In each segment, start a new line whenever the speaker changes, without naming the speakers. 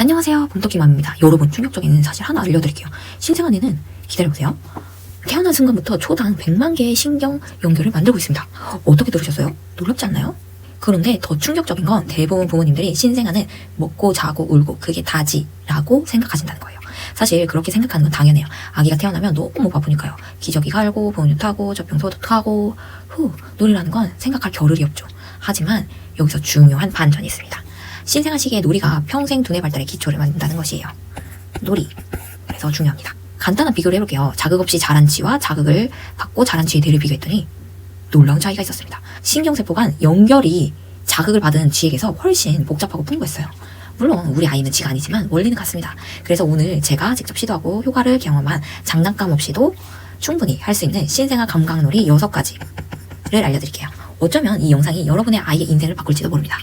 안녕하세요. 봄토끼맘입니다. 여러분, 충격적인 사실 하나 알려드릴게요. 신생아내는 기다려보세요. 태어난 순간부터 초당 100만 개의 신경 연결을 만들고 있습니다. 어떻게 들으셨어요? 놀랍지 않나요? 그런데 더 충격적인 건 대부분 부모님들이 신생아는 먹고 자고 울고 그게 다지라고 생각하신다는 거예요. 사실 그렇게 생각하는 건 당연해요. 아기가 태어나면 너무 바쁘니까요. 기저귀 갈고 보온유 타고 젖병 소독하고 후 놀이라는 건 생각할 겨를이 없죠. 하지만 여기서 중요한 반전이 있습니다. 신생아 시기의 놀이가 평생 두뇌 발달의 기초를 만든다는 것이에요. 놀이. 그래서 중요합니다. 간단한 비교를 해볼게요. 자극 없이 자란 쥐와 자극을 받고 자란 쥐의 뇌를 비교했더니 놀라운 차이가 있었습니다. 신경세포 간 연결이 자극을 받은 쥐에게서 훨씬 복잡하고 풍부했어요. 물론 우리 아이는 쥐가 아니지만 원리는 같습니다. 그래서 오늘 제가 직접 시도하고 효과를 경험한 장난감 없이도 충분히 할 수 있는 신생아 감각놀이 6가지를 알려드릴게요. 어쩌면 이 영상이 여러분의 아이의 인생을 바꿀지도 모릅니다.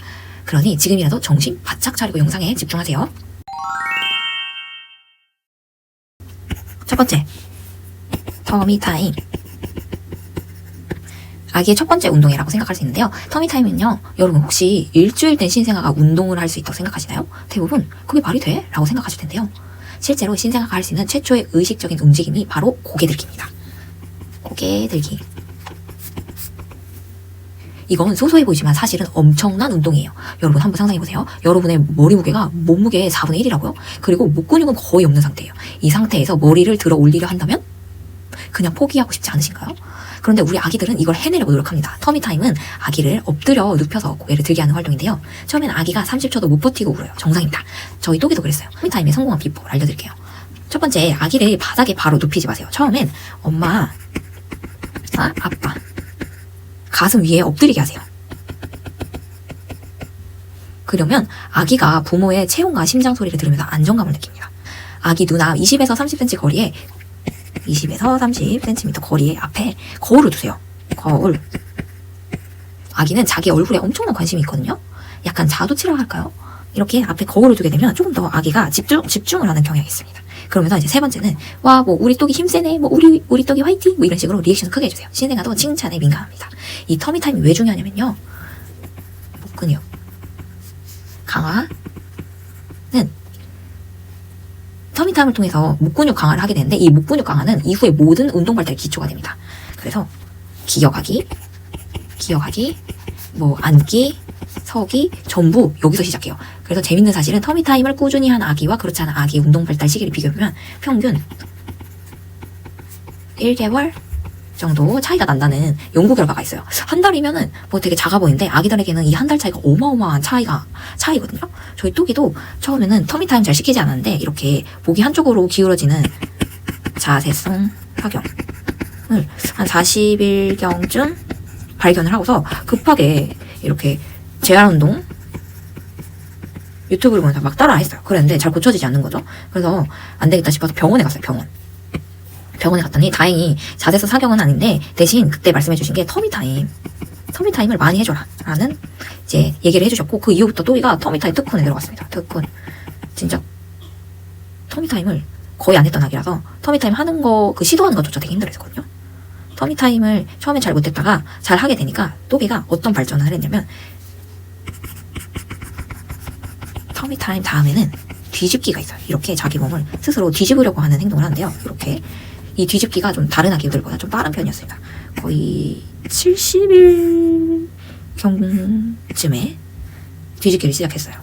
그러니 지금이라도 정신 바짝 차리고 영상에 집중하세요. 첫 번째, 터미 타임. 아기의 첫 번째 운동이라고 생각할 수 있는데요. 터미 타임은요, 여러분 혹시 일주일 된 신생아가 운동을 할 수 있다고 생각하시나요? 대부분 그게 말이 돼? 라고 생각하실 텐데요. 실제로 신생아가 할 수 있는 최초의 의식적인 움직임이 바로 고개 들기입니다. 고개 들기. 이건 소소해 보이지만 사실은 엄청난 운동이에요. 여러분 한번 상상해 보세요. 여러분의 머리 무게가 몸무게의 4분의 1이라고요? 그리고 목 근육은 거의 없는 상태예요. 이 상태에서 머리를 들어 올리려 한다면 그냥 포기하고 싶지 않으신가요? 그런데 우리 아기들은 이걸 해내려고 노력합니다. 터미타임은 아기를 엎드려 눕혀서 고개를 들게 하는 활동인데요. 처음엔 아기가 30초도 못 버티고 울어요. 정상입니다. 저희 또기도 그랬어요. 터미타임의 성공한 비법을 알려드릴게요. 첫 번째, 아기를 바닥에 바로 눕히지 마세요. 처음엔 엄마, 아, 아빠, 가슴 위에 엎드리게 하세요. 그러면 아기가 부모의 체온과 심장 소리를 들으면서 안정감을 느낍니다. 아기 눈앞 20에서 30cm 거리에 20에서 30cm 거리에 앞에 거울을 두세요. 거울. 아기는 자기 얼굴에 엄청난 관심이 있거든요. 약간 자도치라 할까요? 이렇게 앞에 거울을 두게 되면 조금 더 아기가 집중 집중을 하는 경향이 있습니다. 그러면서 이제 세 번째는 와 뭐 우리 떡이 힘세네 뭐 우리 우리 떡이 화이팅 뭐 이런 식으로 리액션 크게 해주세요. 신생아도 칭찬에 민감합니다. 이 터미 타임이 왜 중요하냐면요. 목 근육 강화는 터미 타임을 통해서 목 근육 강화를 하게 되는데 이 목 근육 강화는 이후의 모든 운동 발달의 기초가 됩니다. 그래서 기억하기, 기억하기, 뭐 앉기, 서기 전부 여기서 시작해요. 그래서 재밌는 사실은 터미 타임을 꾸준히 한 아기와 그렇지 않은 아기 운동 발달 시기를 비교해보면 평균 1개월 정도 차이가 난다는 연구 결과가 있어요. 한 달이면은 뭐 되게 작아 보이는데 아기들에게는 이 한 달 차이가 어마어마한 차이가 차이거든요. 저희 뚜기도 처음에는 터미 타임 잘 시키지 않았는데 이렇게 목이 한쪽으로 기울어지는 자세성 착용을 한 40일경쯤 발견을 하고서 급하게 이렇게 재활 운동 유튜브를 보면서 막 따라 했어요. 그랬는데 잘 고쳐지지 않는 거죠. 그래서 안 되겠다 싶어서 병원에 갔어요. 병원. 병원에 갔더니 다행히 자세서 사경은 아닌데 대신 그때 말씀해 주신 게 터미 타임. 터미 타임을 많이 해줘라. 라는 이제 얘기를 해주셨고 그 이후부터 또이가 터미 타임 특훈에 들어갔습니다. 특훈. 진짜 터미 타임을 거의 안 했던 아기라서 터미 타임 하는 거 그 시도하는 것조차 되게 힘들었거든요. 터미 타임을 처음에 잘 못했다가 잘 하게 되니까 또비가 어떤 발전을 했냐면 터미 타임 다음에는 뒤집기가 있어요. 이렇게 자기 몸을 스스로 뒤집으려고 하는 행동을 하는데요. 이렇게 이 뒤집기가 좀 다른 아기들보다 좀 빠른 편이었습니다. 거의 70일 경쯤에 뒤집기를 시작했어요.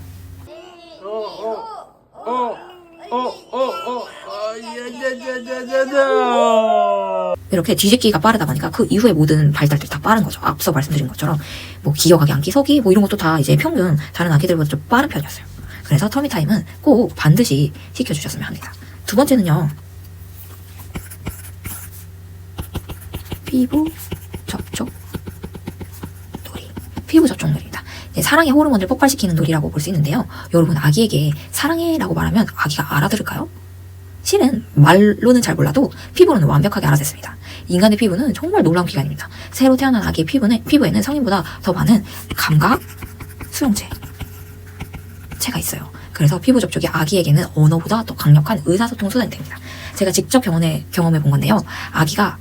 이렇게 뒤집기가 빠르다 보니까 그 이후에 모든 발달들이 다 빠른 거죠. 앞서 말씀드린 것처럼 뭐 기억하기, 앉기, 서기 뭐 이런 것도 다 이제 평균 다른 아기들보다 좀 빠른 편이었어요. 그래서 터미 타임은 꼭 반드시 시켜주셨으면 합니다. 두 번째는요. 피부 접촉 놀이. 피부 접촉 놀이입니다. 이제 사랑의 호르몬을 폭발시키는 놀이라고 볼 수 있는데요. 여러분 아기에게 사랑해라고 말하면 아기가 알아들을까요? 실은 말로는 잘 몰라도 피부로는 완벽하게 알아듣습니다. 인간의 피부는 정말 놀라운 기관입니다. 새로 태어난 아기의 피부는, 피부에는 성인보다 더 많은 감각, 수용체, 체가 있어요. 그래서 피부 접촉이 아기에게는 언어보다 더 강력한 의사소통 수단이 됩니다. 제가 직접 병원에 경험해 본 건데요. 아기가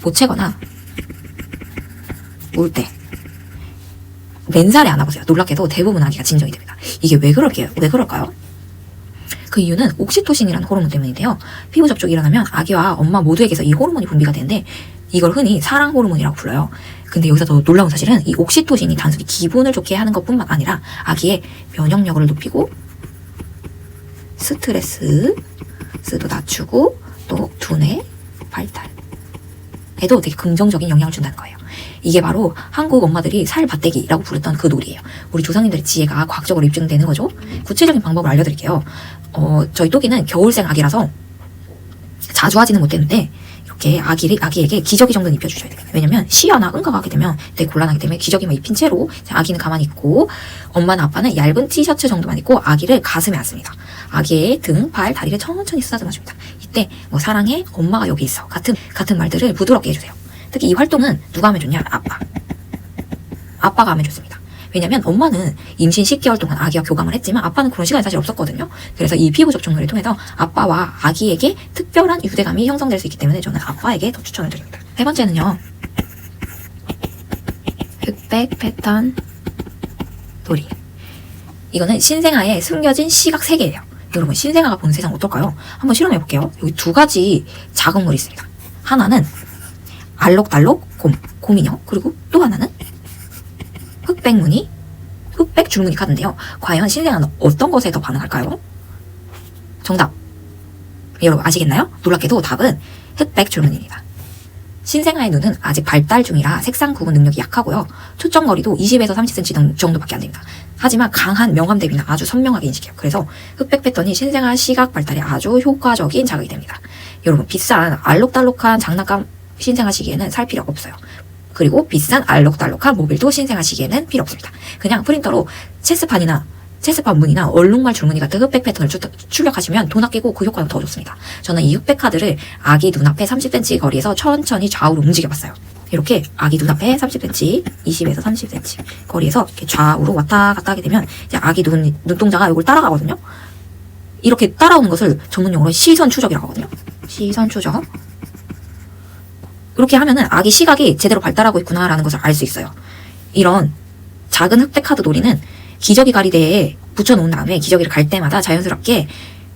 보채거나 울 때 맨살에 안아보세요. 놀랍게도 대부분 아기가 진정이 됩니다. 이게 왜 그럴게요? 왜 그럴까요? 그 이유는 옥시토신이라는 호르몬 때문인데요. 피부 접촉이 일어나면 아기와 엄마 모두에게서 이 호르몬이 분비가 되는데 이걸 흔히 사랑 호르몬이라고 불러요. 근데 여기서 더 놀라운 사실은 이 옥시토신이 단순히 기분을 좋게 하는 것뿐만 아니라 아기의 면역력을 높이고 스트레스 스도 낮추고 또 두뇌 발달에도 되게 긍정적인 영향을 준다는 거예요. 이게 바로 한국 엄마들이 살 밭대기라고 부르던 그 놀이예요. 우리 조상님들의 지혜가 과학적으로 입증되는 거죠. 구체적인 방법을 알려드릴게요. 어, 저희 또기는 겨울생 아기라서 자주 하지는 못했는데 이렇게 아기를, 아기에게 기저귀 정도는 입혀주셔야 돼요. 왜냐면 시야나 응가가 하게 되면 되게 곤란하기 때문에 기저귀만 입힌 채로 아기는 가만히 있고 엄마나 아빠는 얇은 티셔츠 정도만 입고 아기를 가슴에 안습니다. 아기의 등, 발, 다리를 천천히 쓰다듬어 줍니다. 이때 뭐 사랑해, 엄마가 여기 있어 같은 같은 말들을 부드럽게 해주세요. 특히 이 활동은 누가 하면 좋냐? 아빠. 아빠가 하면 좋습니다. 왜냐면 엄마는 임신 10개월 동안 아기와 교감을 했지만 아빠는 그런 시간이 사실 없었거든요. 그래서 이 피부 접촉물을 통해서 아빠와 아기에게 특별한 유대감이 형성될 수 있기 때문에 저는 아빠에게 더 추천을 드립니다. 세 번째는요. 흑백 패턴 놀이. 이거는 신생아의 숨겨진 시각 세계예요. 여러분 신생아가 보는 세상 어떨까요? 한번 실험해 볼게요. 여기 두 가지 자극물이 있습니다. 하나는 알록달록 곰, 곰인형 그리고 또 하나는 흑백 무늬, 흑백 줄무늬 카드인데요. 과연 신생아는 어떤 것에 더 반응할까요? 정답. 여러분 아시겠나요? 놀랍게도 답은 흑백 줄무늬입니다. 신생아의 눈은 아직 발달 중이라 색상 구분 능력이 약하고요. 초점 거리도 20에서 30cm 정도밖에 안 됩니다. 하지만 강한 명암 대비는 아주 선명하게 인식해요. 그래서 흑백 패턴이 신생아 시각 발달에 아주 효과적인 자극이 됩니다. 여러분 비싼 알록달록한 장난감 신생아 시기에는 살 필요 없어요. 그리고 비싼 알록달록한 모빌도 신생아시기에는 필요 없습니다. 그냥 프린터로 체스판이나 체스판 무늬나 얼룩말 줄무늬 같은 흑백 패턴을 출- 출력하시면 돈 아끼고 그 효과는 더 좋습니다. 저는 이 흑백 카드를 아기 눈앞에 30cm 거리에서 천천히 좌우로 움직여봤어요. 이렇게 아기 눈앞에 30cm, 20에서 30cm 거리에서 이렇게 좌우로 왔다 갔다 하게 되면 이제 아기 눈, 눈동자가 이걸 따라가거든요. 이렇게 따라오는 것을 전문용어로 시선 추적이라고 하거든요. 시선 추적. 이렇게 하면은 아기 시각이 제대로 발달하고 있구나라는 것을 알 수 있어요. 이런 작은 흑백 카드 놀이는 기저귀 가리대에 붙여놓은 다음에 기저귀를 갈 때마다 자연스럽게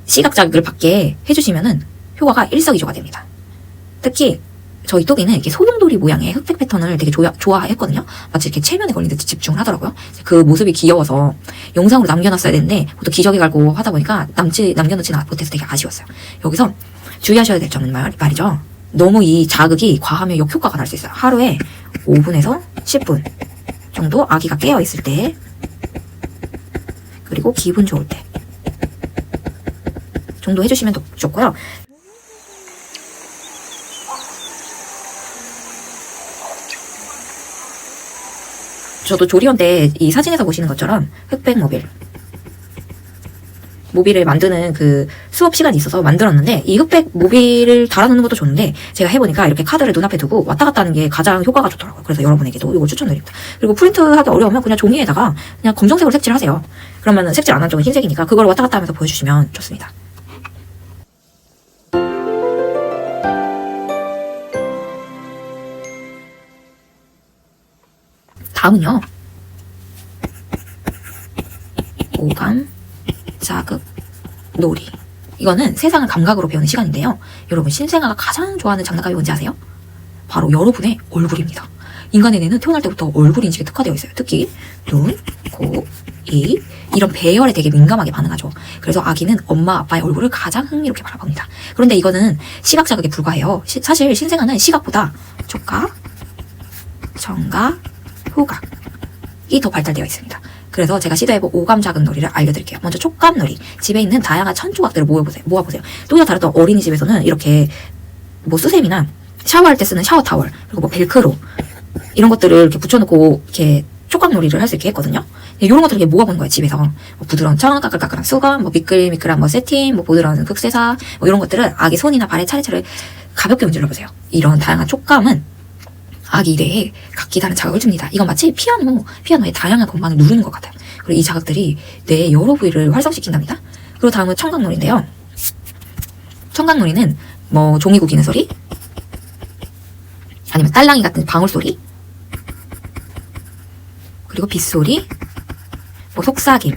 시각 자극을 받게 해주시면은 효과가 일석이조가 됩니다. 특히 저희 또기는 이렇게 소용돌이 모양의 흑백 패턴을 되게 좋아, 좋아했거든요. 마치 이렇게 체면에 걸린 듯 집중을 하더라고요. 그 모습이 귀여워서 영상으로 남겨놨어야 되는데 보통 기저귀 갈고 하다 보니까 남지 남겨놓지 못해서 되게 아쉬웠어요. 여기서 주의하셔야 될 점은 말, 말이죠. 너무 이 자극이 과하면 역효과가 날 수 있어요. 하루에 5분에서 10분 정도 아기가 깨어 있을 때 그리고 기분 좋을 때 정도 해주시면 더 좋고요. 저도 조리원 때 이 사진에서 보시는 것처럼 흑백 모빌 모빌을 만드는 그 수업 시간이 있어서 만들었는데 이 흑백 모빌을 달아놓는 것도 좋은데 제가 해보니까 이렇게 카드를 눈앞에 두고 왔다 갔다 하는 게 가장 효과가 좋더라고요. 그래서 여러분에게도 이거 추천드립니다. 그리고 프린트하기 어려우면 그냥 종이에다가 그냥 검정색으로 색칠하세요. 그러면은 색칠 안 한 쪽은 흰색이니까 그걸 왔다 갔다 하면서 보여주시면 좋습니다. 다음은요. 오감, 자극, 놀이. 이거는 세상을 감각으로 배우는 시간인데요. 여러분, 신생아가 가장 좋아하는 장난감이 뭔지 아세요? 바로 여러분의 얼굴입니다. 인간의 뇌는 태어날 때부터 얼굴 인식에 특화되어 있어요. 특히 눈, 코, 이 이런 배열에 되게 민감하게 반응하죠. 그래서 아기는 엄마 아빠의 얼굴을 가장 흥미롭게 바라봅니다. 그런데 이거는 시각 자극에 불과해요. 시- 사실 신생아는 시각보다 촉각, 청각, 후각이 더 발달되어 있습니다. 그래서 제가 시도해본 오감 자극 놀이를 알려드릴게요. 먼저 촉감 놀이. 집에 있는 다양한 천 조각들을 모여보세요. 모아보세요. 또이와 다르던 어린이집에서는 이렇게 뭐 수세미나 샤워할 때 쓰는 샤워 타월 그리고 뭐 벨크로 이런 것들을 이렇게 붙여놓고 이렇게 촉각 놀이를 할 수 있게 했거든요. 이런 것들을 이렇게 모아보는 거예요 집에서 뭐 부드러운 천, 까끌까끌한 수건, 뭐 미끌미끌한 뭐 세틴, 뭐 부드러운 극세사 뭐 이런 것들을 아기 손이나 발에 차례차례 가볍게 문질러 보세요. 이런 다양한 촉감은 아기 뇌에 각기 다른 자극을 줍니다. 이건 마치 피아노, 피아노의 다양한 건반을 누르는 것 같아요. 그리고 이 자극들이 뇌의 여러 부위를 활성시킨답니다. 그리고 다음은 청각놀이인데요. 청각놀이는 뭐 종이 구기는 소리, 아니면 딸랑이 같은 방울 소리, 그리고 빗소리, 뭐 속삭임,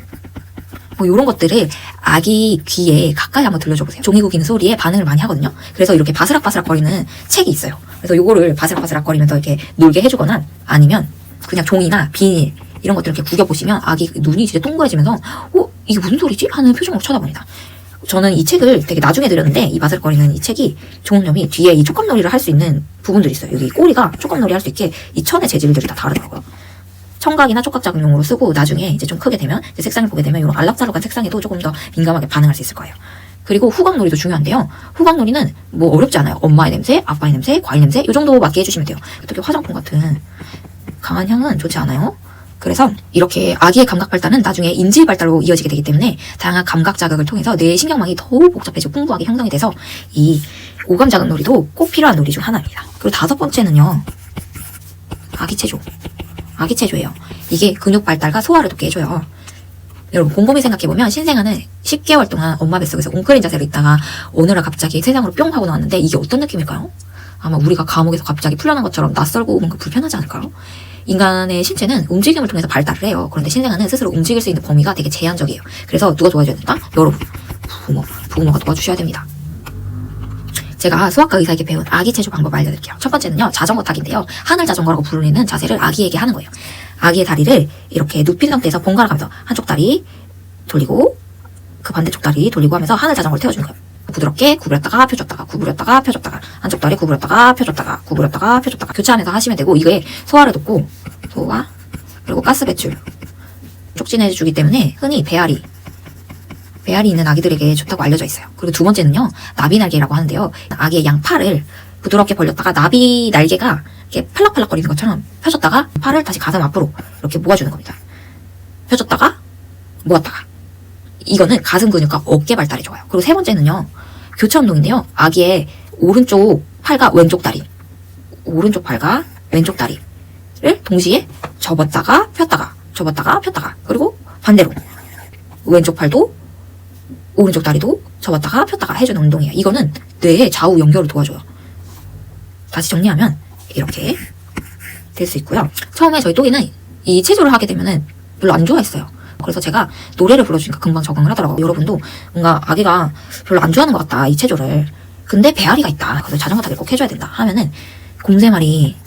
뭐 이런 것들을 아기 귀에 가까이 한번 들려줘 보세요. 종이 구기는 소리에 반응을 많이 하거든요. 그래서 이렇게 바스락바스락 거리는 책이 있어요. 그래서 요거를 바스락바스락 거리면서 이렇게 놀게 해주거나 아니면 그냥 종이나 비닐 이런 것들 이렇게 구겨보시면 아기 눈이 진짜 동그래지면서 어? 이게 무슨 소리지? 하는 표정으로 쳐다봅니다. 저는 이 책을 되게 나중에 들였는데 이 바스락거리는 이 책이 좋은 점이 뒤에 이 촉감놀이를 할 수 있는 부분들이 있어요. 여기 꼬리가 촉감놀이 할 수 있게 이 천의 재질들이 다 다르더라고요. 청각이나 촉각 작용용으로 쓰고 나중에 이제 좀 크게 되면 이제 색상을 보게 되면 이런 알록달록한 색상에도 조금 더 민감하게 반응할 수 있을 거예요. 그리고 후각놀이도 중요한데요. 후각놀이는 뭐 어렵지 않아요. 엄마의 냄새, 아빠의 냄새, 과일 냄새 이 정도 맞게 해주시면 돼요. 특히 화장품 같은 강한 향은 좋지 않아요. 그래서 이렇게 아기의 감각 발달은 나중에 인지 발달로 이어지게 되기 때문에 다양한 감각 자극을 통해서 뇌의 신경망이 더욱 복잡해지고 풍부하게 형성이 돼서 이 오감 자극 놀이도 꼭 필요한 놀이 중 하나입니다. 그리고 다섯 번째는요. 아기 체조. 아기 체조예요. 이게 근육 발달과 소화를 돕게 해줘요. 여러분 곰곰이 생각해보면 신생아는 10개월 동안 엄마 뱃속에서 웅크린 자세로 있다가 어느 날 갑자기 세상으로 뿅 하고 나왔는데 이게 어떤 느낌일까요? 아마 우리가 감옥에서 갑자기 풀려난 것처럼 낯설고 뭔가 불편하지 않을까요? 인간의 신체는 움직임을 통해서 발달을 해요. 그런데 신생아는 스스로 움직일 수 있는 범위가 되게 제한적이에요. 그래서 누가 도와줘야 된다? 여러분, 부모, 부모가 도와주셔야 됩니다. 제가 수학과 의사에게 배운 아기 체조 방법 알려드릴게요. 첫 번째는요, 자전거 타기인데요. 하늘 자전거라고 부르는 자세를 아기에게 하는 거예요. 아기의 다리를 이렇게 눕힌 상태에서 번갈아 가면서 한쪽 다리 돌리고 그 반대쪽 다리 돌리고 하면서 하늘 자전거를 태워주는 거예요. 부드럽게 구부렸다가 펴줬다가 구부렸다가 펴줬다가 한쪽 다리 구부렸다가 펴줬다가 구부렸다가 펴줬다가 교차하면서 하시면 되고 이거에 소화를 돕고 소화 그리고 가스 배출 촉진해 주기 때문에 흔히 배앓이 배앓이 있는 아기들에게 좋다고 알려져 있어요. 그리고 두 번째는요 나비 날개라고 하는데요 아기의 양팔을 부드럽게 벌렸다가 나비 날개가 이렇게 팔락팔락거리는 것처럼 펴줬다가 팔을 다시 가슴 앞으로 이렇게 모아주는 겁니다. 펴줬다가 모았다가 이거는 가슴 근육과 어깨 발달에 좋아요. 그리고 세 번째는요. 교차 운동인데요. 아기의 오른쪽 팔과 왼쪽 다리, 오른쪽 팔과 왼쪽 다리를 동시에 접었다가 폈다가, 접었다가 폈다가, 그리고 반대로 왼쪽 팔도 오른쪽 다리도 접었다가 폈다가 해주는 운동이에요. 이거는 뇌의 좌우 연결을 도와줘요. 다시 정리하면 이렇게 될 수 있고요. 처음에 저희 또기는 이 체조를 하게 되면은 별로 안 좋아했어요. 그래서 제가 노래를 불러주니까 금방 적응을 하더라고요. 여러분도 뭔가 아기가 별로 안 좋아하는 것 같다, 이 체조를. 근데 배앓이가 있다. 그래서 자전거 타기를 꼭 해줘야 된다. 하면은 곰새말이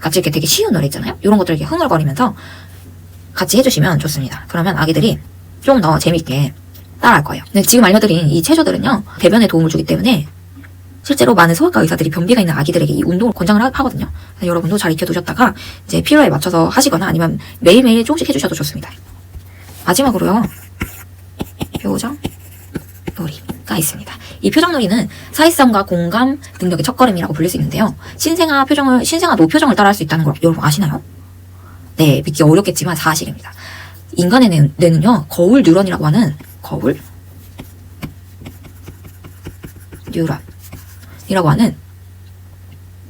같이 이렇게 되게 쉬운 노래 있잖아요. 이런 것들 이렇게 흥얼거리면서 같이 해주시면 좋습니다. 그러면 아기들이 좀 더 재밌게 따라할 거예요. 지금 알려드린 이 체조들은요, 배변에 도움을 주기 때문에 실제로 많은 소아과 의사들이 변비가 있는 아기들에게 이 운동을 권장을 하- 하거든요. 여러분도 잘 익혀두셨다가 이제 필요에 맞춰서 하시거나 아니면 매일매일 조금씩 해주셔도 좋습니다. 마지막으로요. 표정 놀이가 있습니다. 이 표정 놀이는 사회성과 공감 능력의 첫걸음이라고 불릴 수 있는데요. 신생아 표정을 신생아도 표정을 따라할 수 있다는 걸 여러분 아시나요? 네, 믿기 어렵겠지만 사실입니다. 인간의 뇌- 뇌는요 거울 뉴런이라고 하는 거울 뉴런이라고 하는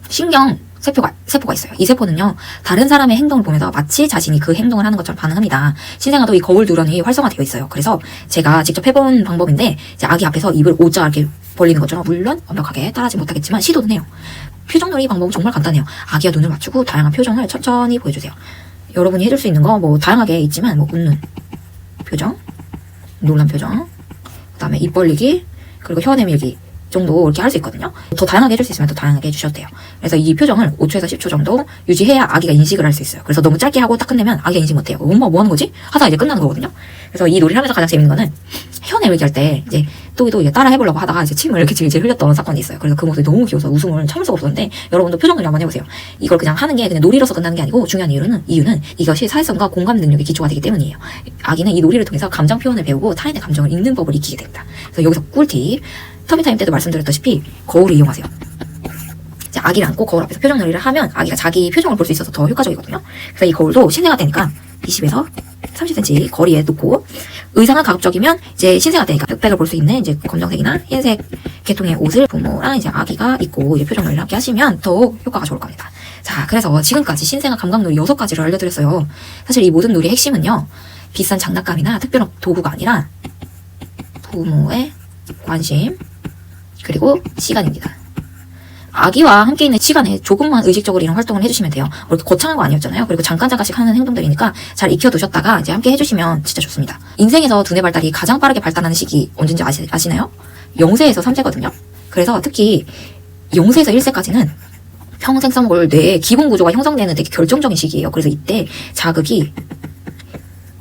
신경 세포가 세포가 있어요. 이 세포는요 다른 사람의 행동을 보면서 마치 자신이 그 행동을 하는 것처럼 반응합니다. 신생아도 이 거울 뉴런이 활성화되어 있어요. 그래서 제가 직접 해본 방법인데 이제 아기 앞에서 입을 오자 이렇게 벌리는 것처럼 물론 완벽하게 따라하지 못하겠지만 시도는 해요. 표정 놀이 방법은 정말 간단해요. 아기와 눈을 맞추고 다양한 표정을 천천히 보여주세요. 여러분이 해줄 수 있는 거 뭐 다양하게 있지만 뭐 웃는 표정, 놀란 표정, 그 다음에 입 벌리기, 그리고 혀 내밀기 정도 이렇게 할 수 있거든요. 더 다양하게 해줄 수 있으면 더 다양하게 해주셔도 돼요. 그래서 이 표정을 5초에서 10초 정도 유지해야 아기가 인식을 할 수 있어요. 그래서 너무 짧게 하고 딱 끝내면 아기가 인식 못해요. 엄마 뭐 하는 거지? 하다가 이제 끝나는 거거든요. 그래서 이 놀이를 하면서 가장 재밌는 거는 혀 내밀기 할 때 이제 또기도 이제 따라 해보려고 하다가 이제 침을 이렇게 질질 흘렸던 사건이 있어요. 그래서 그 모습이 너무 귀여워서 웃음을 참을 수가 없었는데 여러분도 표정놀이 한번 해보세요. 이걸 그냥 하는 게 그냥 놀이로서 끝나는 게 아니고 중요한 이유는 이유는 이것이 사회성과 공감 능력의 기초가 되기 때문이에요. 아기는 이 놀이를 통해서 감정 표현을 배우고 타인의 감정을 읽는 법을 익히게 됩니다. 그래서 여기서 꿀팁 터미타임 때도 말씀드렸다시피 거울을 이용하세요. 아기를 안고 거울 앞에서 표정 놀이를 하면 아기가 자기 표정을 볼 수 있어서 더 효과적이거든요. 그래서 이 거울도 신생아 때니까 20에서 30cm 거리에 놓고 의상은 가급적이면 이제 신생아 때니까 흑백을 볼 수 있는 이제 검정색이나 흰색 계통의 옷을 부모랑 이제 아기가 입고 이제 표정 놀이를 함께 하시면 더욱 효과가 좋을 겁니다. 자, 그래서 지금까지 신생아 감각놀이 6가지를 알려드렸어요. 사실 이 모든 놀이의 핵심은요. 비싼 장난감이나 특별한 도구가 아니라 부모의 관심 그리고 시간입니다. 아기와 함께 있는 시간에 조금만 의식적으로 이런 활동을 해주시면 돼요. 뭐 이렇게 거창한 거 아니었잖아요. 그리고 잠깐 잠깐씩 하는 행동들이니까 잘 익혀두셨다가 이제 함께 해주시면 진짜 좋습니다. 인생에서 두뇌 발달이 가장 빠르게 발달하는 시기 언제인지 아시, 아시나요? 0세에서 3세거든요. 그래서 특히 0세에서 1세까지는 평생 써먹을 뇌의 기본 구조가 형성되는 되게 결정적인 시기예요. 그래서 이때 자극이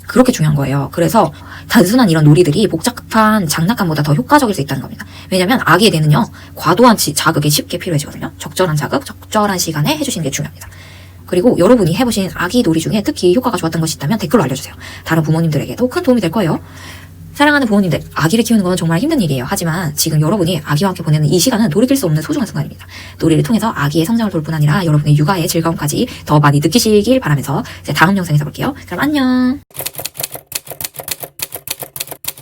그렇게 중요한 거예요. 그래서 단순한 이런 놀이들이 복잡한 장난감보다 더 효과적일 수 있다는 겁니다. 왜냐면 아기의 뇌는요, 과도한 지- 자극이 쉽게 필요해지거든요. 적절한 자극, 적절한 시간에 해주시는 게 중요합니다. 그리고 여러분이 해보신 아기 놀이 중에 특히 효과가 좋았던 것이 있다면 댓글로 알려주세요. 다른 부모님들에게도 큰 도움이 될 거예요. 사랑하는 부모님들, 아기를 키우는 건 정말 힘든 일이에요. 하지만 지금 여러분이 아기와 함께 보내는 이 시간은 돌이킬 수 없는 소중한 순간입니다. 놀이를 통해서 아기의 성장을 돌뿐 아니라 여러분의 육아의 즐거움까지 더 많이 느끼시길 바라면서 이제 다음 영상에서 볼게요. 그럼 안녕!